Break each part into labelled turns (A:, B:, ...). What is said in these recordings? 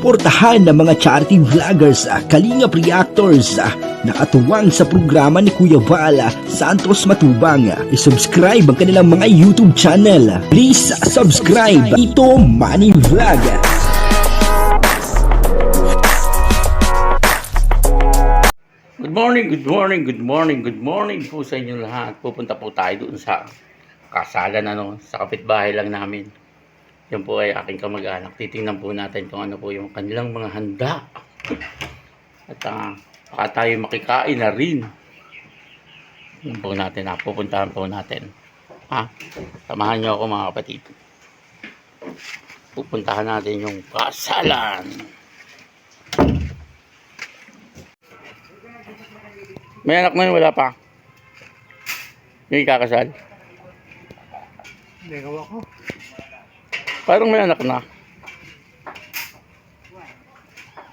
A: suportahan ng mga charity vloggers, ah, kalingap reactors ah, na katuwang sa programa ni Kuya Vala Santos Matubang. Ah, I-subscribe ang kanilang mga YouTube channel. Please ah, subscribe. Ito Money Vlog.
B: Good morning, good morning, good morning, good morning po sa inyo lahat. Pupunta po tayo doon sa kasalan, ano, sa kapitbahay lang namin. Yan po ay aking kamag-anak. Titingnan po natin kung ano po yung kanilang mga handa. At uh, baka tayo makikain na rin. Yan po natin, ha. Pupuntahan po natin. Ha? Samahan niyo ako mga kapatid. Pupuntahan natin yung kasalan. May anak na yun, wala pa. Yung ikakasal.
C: Hindi ako.
B: Parang may anak na.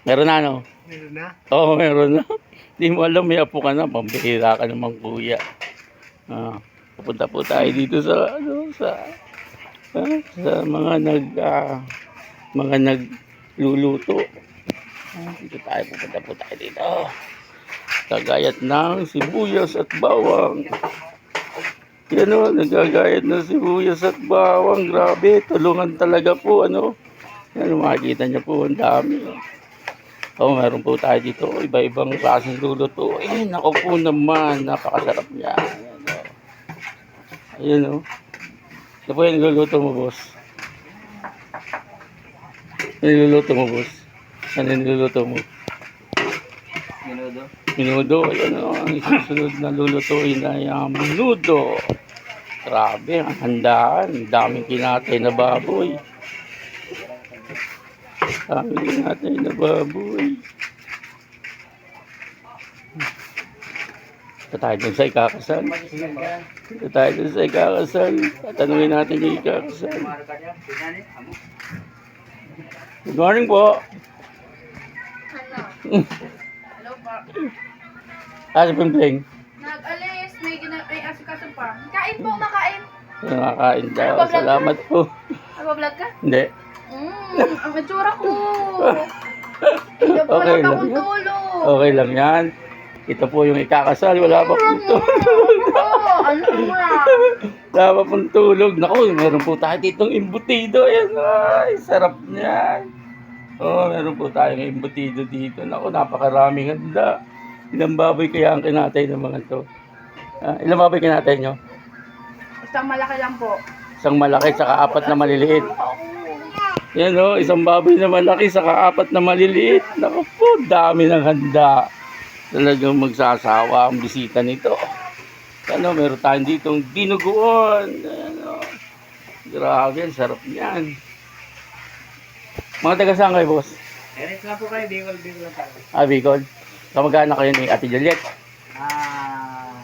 B: Meron na, no?
C: Meron na.
B: Oo, meron na. Hindi mo alam, may apo ka na. Pambihira ka naman, kuya. Ah, pupunta po tayo dito sa, ano, sa, ah, sa mga nag, ah, mga nagluluto. Ah, dito tayo, pupunta po tayo dito. Kagayat ng sibuyas at bawang. Yan o, nagagayat ng sibuyas at bawang. Grabe, tulungan talaga po, ano. Yan, makikita niyo po, ang dami. Oh, meron po tayo dito. Iba-ibang klaseng luluto. Eh, naku po naman. Napakasarap niya. Ayan, o. Ayan, o. Ito po yung niluluto mo, boss. Ano yung niluluto mo, boss? Ano yung niluluto mo?
C: Minudo.
B: Minudo. Ayan, o. Ang susunod na lulutuin ay ang minudo. Grabe, ang handaan. Ang daming kinatay na baboy. Daming kinatay na baboy. Ito tayo dun sa ikakasal. Ito tayo dun sa ikakasal. Tatanungin natin yung ikakasal. Good morning po.
D: Hello po.
B: Ah, si Pimpling.
D: Nag-alis, may, gina- may asikaso pa. Kain po, makain.
B: Nakakain daw.
D: Ano ba, vlog ka?
B: Salamat po.
D: Nagbablog ka?
B: Hindi.
D: Mmm, ang itsura ko. Hindi po
B: Okay
D: okay
B: lang
D: akong
B: yan.
D: tulog.
B: Okay lang yan. Ito po yung ikakasal. Wala pa pong tulog.
D: Oo, ano nga.
B: Wala pa pong tulog. Naku, meron po tayo ditong imbutido. Ayan, ay, sarap niyan. Oh, meron po tayong imbutido dito. Naku, napakaraming handa. Ilang baboy kaya ang kinatay ng mga to? Ah, ilang baboy kinatay nyo?
D: Isang malaki lang po.
B: Isang malaki, saka apat na maliliit. Yan o, isang baboy na malaki, saka apat na maliliit. Naku po, dami ng handa. Talagang magsasawa ang bisita nito. Ano, meron tayong ditong dinuguan. Ano, grabe, ang sarap niyan. Mga taga saan kayo, boss?
C: Eres lang po kayo, Bicol, Bicol lang tayo.
B: Ah, Bicol. Kamagana kayo ni Ate Juliet.
C: Ah,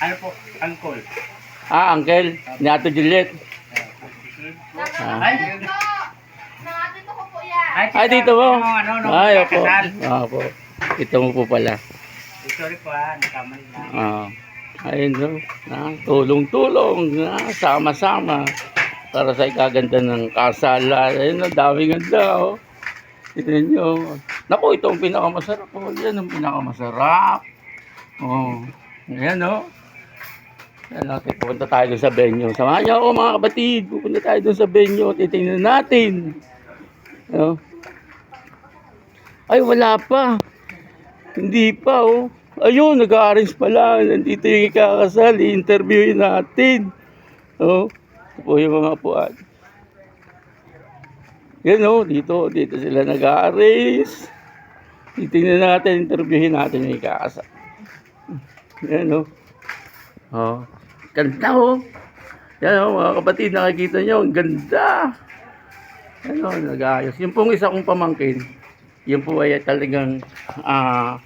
C: ano po, uncle.
B: Ah, uncle, ni Ate Juliet. Ah.
C: Ay,
D: Ito, nakatito ko po yan.
B: Ay, dito mo.
C: Ano, ano, ano,
B: Ay, opo.
C: kasal.
B: Ah, opo. Ito mo po pala.
C: Sorry po ha, nakamali lang.
B: Ah, ayun no. Na, tulong-tulong, na, sama-sama para sa ikaganda ng kasala. Ayun no, daming ganda oh. Tignan nyo. Naku, ito ang pinakamasarap. Oh, yan ang pinakamasarap. Oh, ayan no. Ayan natin, pupunta tayo sa venue. Samahan niyo ako mga kapatid. Pupunta tayo dun sa venue. Titingnan natin. Oh. Ay, wala pa. Hindi pa, oh. Ayun, nag-arrange pala. Nandito yung ikakasal. I-interviewin natin. Oh. Po yung mga puan. Yan, oh. Dito, dito sila nag-arrange. Titingnan natin, interviewin natin yung ikakasal. Yan, oh. Oh. Ganda, oh. Yan, oh, mga kapatid, nakikita nyo, ang ganda. Ano, nag-ayos. Yung pong isa kong pamangkin, yun po ay talagang ah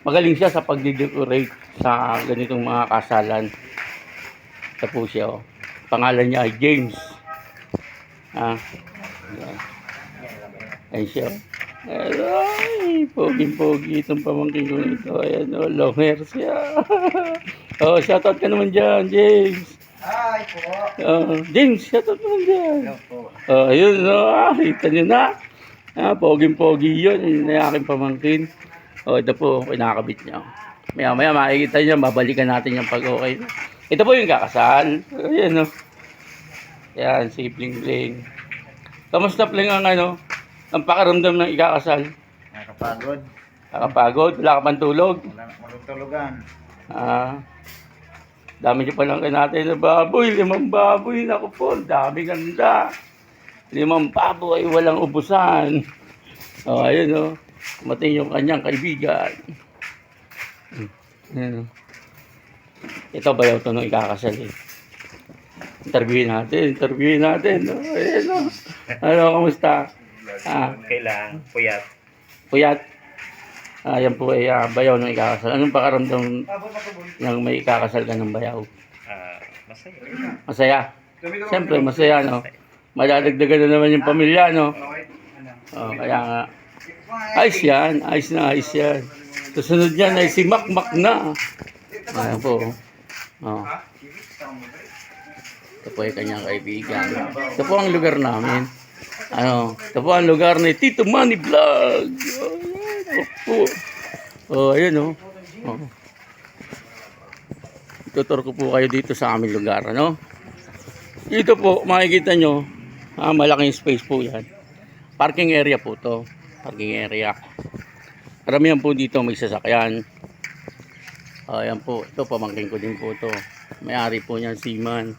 B: magaling siya sa pagde-decorate sa ganitong mga kasalan. Ito po siya. Oh. Pangalan niya ay James. Ah. Ayan siya. oh. Ay, pogi-pogi itong pamangkin ko nito. Ayan, oh, long hair siya. oh, shoutout ka naman dyan, James.
C: Ay po.
B: Oh, James, shoutout naman dyan.
C: Hello po.
B: Oh, ayun, no. Ah, kita nyo na. Ah, poging-pogi yun. Yun na aking pamangkin. O, ito po, kinakabit niya. Maya maya makikita niya, babalikan natin yung pag okay. Ito po yung kakasal. Ayan, no. Yan, si Bling Bling. Kamusta Bling ang ano? Ang pakaramdam ng ikakasal?
C: Nakapagod.
B: Nakapagod? Wala ka pang tulog?
C: Walang tulugan.
B: Ah, dami niyo palang natin na baboy, limang baboy, naku po, dami ganda. Limang baboy, walang ubusan. Oh, ayun oh. Kumating yung kanyang kaibigan. Hmm, Ayun oh. Ito ba yung tunong ikakasal eh? Interviewin natin, interviewin natin. Oh, ayun oh. Ano, kamusta? Ah,
C: Kailang, puyat.
B: Puyat. Ayan po ay ah, bayaw ng ikakasal. Anong pakaramdam ng may ikakasal ka ng bayaw?
C: Ah, masaya.
B: Masaya. Siyempre, masaya, no? Madadagdagan na naman yung pamilya, no? Oh, kaya nga. Ayos yan. Ayos na ayos yan. Susunod yan ay si Makmak na. Ayan po. Oh. Ito po ay kanyang kaibigan. Ito po ang lugar namin. Ano, ito po ang lugar ni Tito Manny Vlog. Oh. Oh, ayun oh. oh. Tutur ko po kayo dito sa aming lugar, ano? Dito po, makikita nyo, ah, malaking space po yan. Parking area po to. Parking area. Karamihan po dito may sasakyan. Ayan po, ito pamangkin ko din po to. May-ari po niyan, Seaman.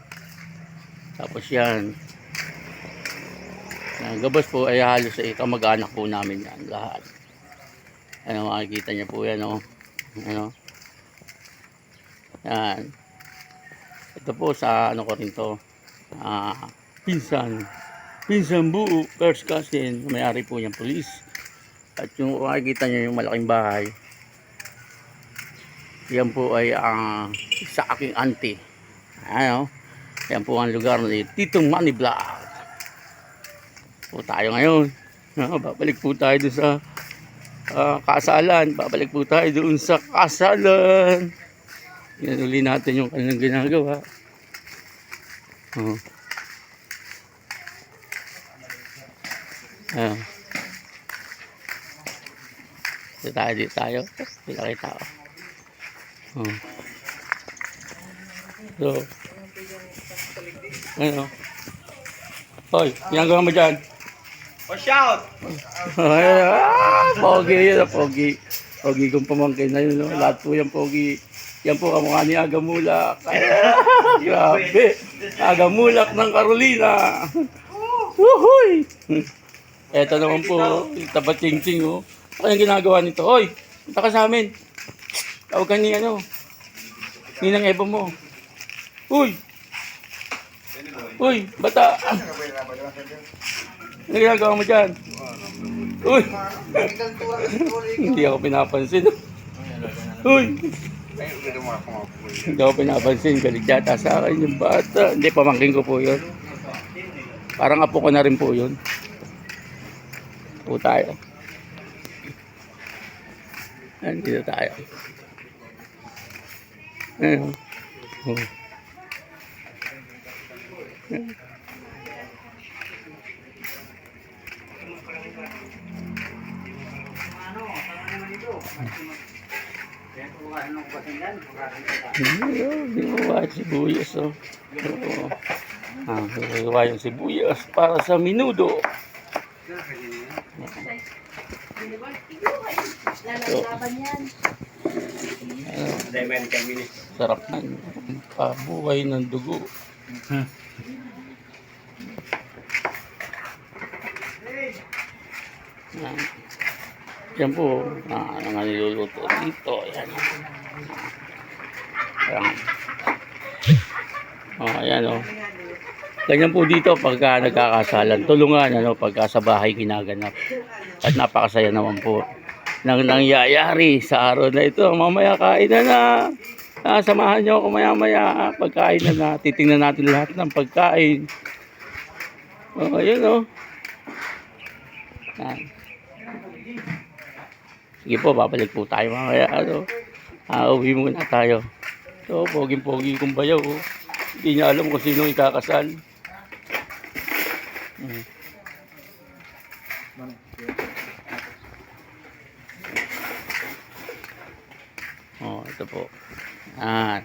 B: Tapos yan. Yan, gabas po ay halos ay kamag-anak po namin yan lahat. Ano makikita niyo po yan oh. Ano? Yan. Ito po sa ano ko rin to. Ah, pinsan. Pinsan buo, first cousin, may-ari po niyang police. At yung makikita niyo yung malaking bahay. Yan po ay ang sa aking auntie. Ano? Yan po ang lugar ni Titong Manny Vlog. Po tayo ngayon. Ah, babalik po tayo doon sa ah, kasalan. Babalik po tayo doon sa kasalan. Yan uli natin yung kanilang ginagawa. Oh. Ah. Dito tayo, dito tayo. Dito kita ko. Oh. So, ano? Hoy, ginagawa mo dyan?
C: Oh, shout!
B: Ay, ah, pogi yun, pogi. Pogi kong pamangkin na yun, no? lahat po yan pogi. Yan po kamukha ni Agamulak. Grabe. Agamulak ng Carolina. Wuhuy! Eto naman po, tapat ching oh. Ano yung ginagawa nito? Hoy, punta ka sa amin. Tawag ka ni ano. Ninang Eva mo. Uy! Uy, bata! Ano ginagawa mo dyan? Uy! Hindi ako pinapansin. Uy! Hindi ako pinapansin. Galit yata sa akin yung bata. Hindi, pamangking ko po yun. Parang apo ko na rin po yun. Po tayo. Nandito tayo. Ayun. Oh. Ayun, ginawa yung sibuyas, oh. Oo. Ah, ginawa yung sibuyas para sa minudo.
D: Yan.
C: Diamond kami ni.
B: Sarap na. Pabuhay ng dugo. Yan. Yan po. Ah, ano nga niluluto dito. Yan. Yan. Oh, ayan oh. Ganyan po dito pagka nagkakasalan. Tulungan ano pagka sa bahay ginaganap. At napakasaya naman po nang nangyayari sa araw na ito. Mamaya kain na na. Ah, samahan niyo ako maya maya. Pagkain na na. Titingnan natin lahat ng pagkain. Oh, ayun oh. Yan. Sige po, babalik po tayo mamaya. Ano, ah, uwi muna tayo. So, poging-pogi kong bayaw. Oh. Hindi niya alam kung sino ikakasal. Hmm. Ito po. Yan.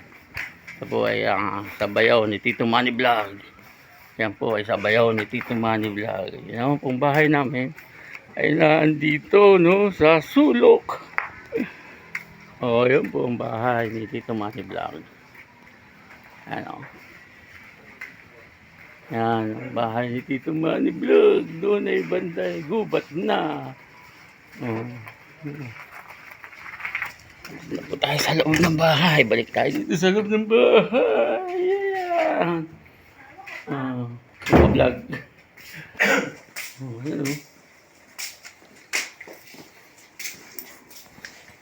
B: Ito ang sabayaw ni Tito Manny Vlog. Yan po ay sabayaw ni Tito Manny Vlog. Yan naman pong bahay namin ay nandito no sa sulok. Oh, yan po ang bahay ni Tito Manny Vlog. Ano? Yan, ang bahay ni Tito Manny Vlog. Doon ay banday, gubat na. Oh. Na po tayo sa loob ng bahay. Balik tayo dito sa loob ng bahay. Ayan. Oh, mga vlog. Oh, ayan oh.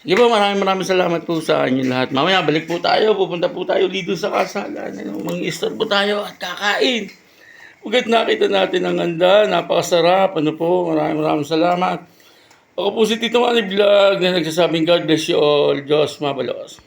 B: Sige po, maraming maraming salamat po sa inyo lahat. Mamaya balik po tayo, pupunta po tayo dito sa kasalan. Ano, Mang-istor po tayo at kakain. Ugat nakita natin ang ganda, napakasarap. Ano po, maraming maraming salamat. Ako po si Tito Manny Vlog na nagsasabing God bless you all. Diyos mabalos.